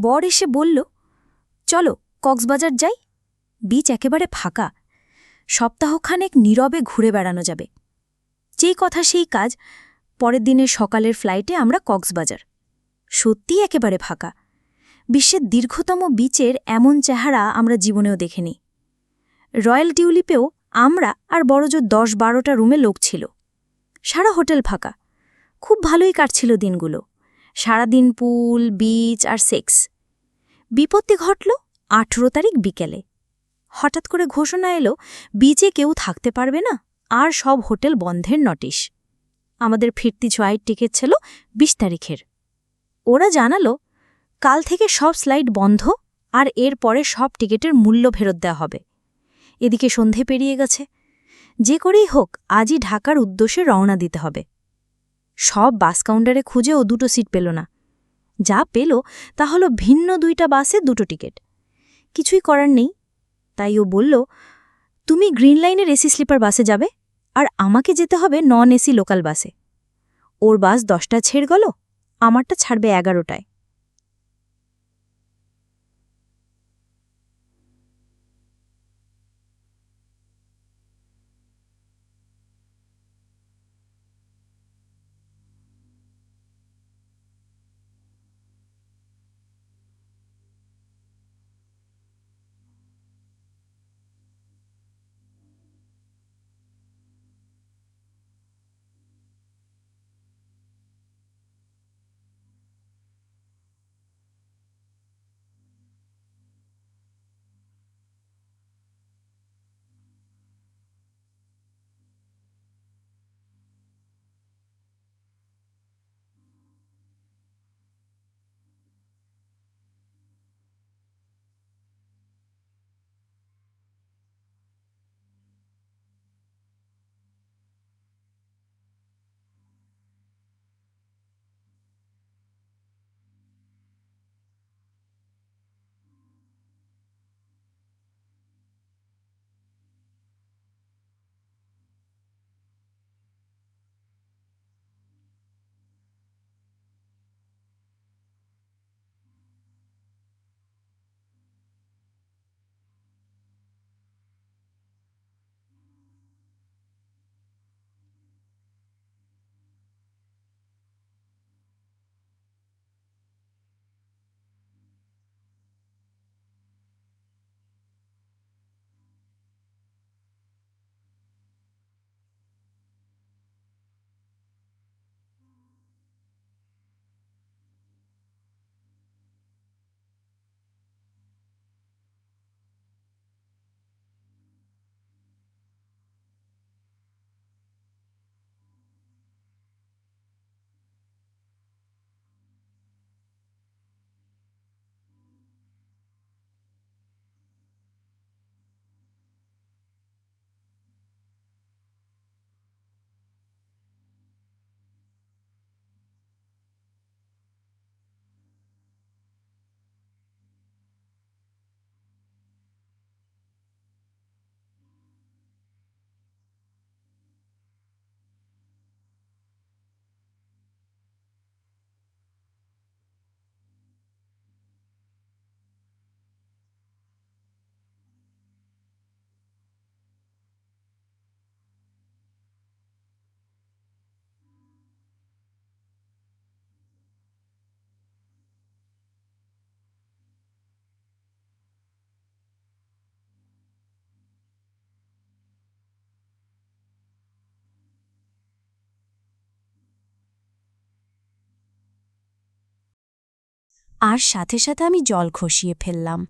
বর এসে বলল, চলো, কক্সবাজার যাই। বিচ একেবারে ফাঁকা। সপ্তাহখানেক নীরবে ঘুরে বেড়ানো যাবে। যেই কথা সেই কাজ, পরের দিনের সকালের ফ্লাইটে আমরা কক্সবাজার। সত্যি একেবারে ফাঁকা। বিশ্বের দীর্ঘতম বিচের এমন চেহারা আমরা জীবনেও দেখিনি। রয়্যাল টিউলিপেও আমরা আর বড়জোর দশ বারোটা রুমে লোক ছিল। সারা হোটেল ফাঁকা। খুব ভালোই কাটছিল দিনগুলো। সারাদিন পুল বিচ আর সেক্স বিপত্তি ঘটল আঠেরো তারিখ বিকেলে। হঠাৎ করে ঘোষণা এলো বিচে কেউ থাকতে পারবে না, আর সব হোটেল বন্ধের নোটিশ আমাদের ফিরতি ছয়ের টিকিট ছিল বিশ তারিখের। ওরা জানালো, কাল থেকে সব স্লাইড বন্ধ, আর এর পরে সব টিকিটের মূল্য ফেরত দেওয়া হবে। এদিকে সন্ধে পেরিয়ে গেছে। যে করেই হোক, আজই ঢাকার উদ্দেশ্যে রওনা দিতে হবে। সব বাস কাউন্টারে খুঁজে ও দুটো সিট পেল না। যা পেল তা হলো ভিন্ন দুইটা বাসে দুটো টিকিট। কিছুই করার নেই। তাই ও বলল, তুমি গ্রিন লাইনের এসি স্লিপার বাসে যাবে আর আমাকে যেতে হবে নন এসি লোকাল বাসে। ওর বাস দশটা ছেড় গেল, আমারটা ছাড়বে এগারোটায়। আর সাথে সাথে আমি জল খসিয়ে ফেললাম।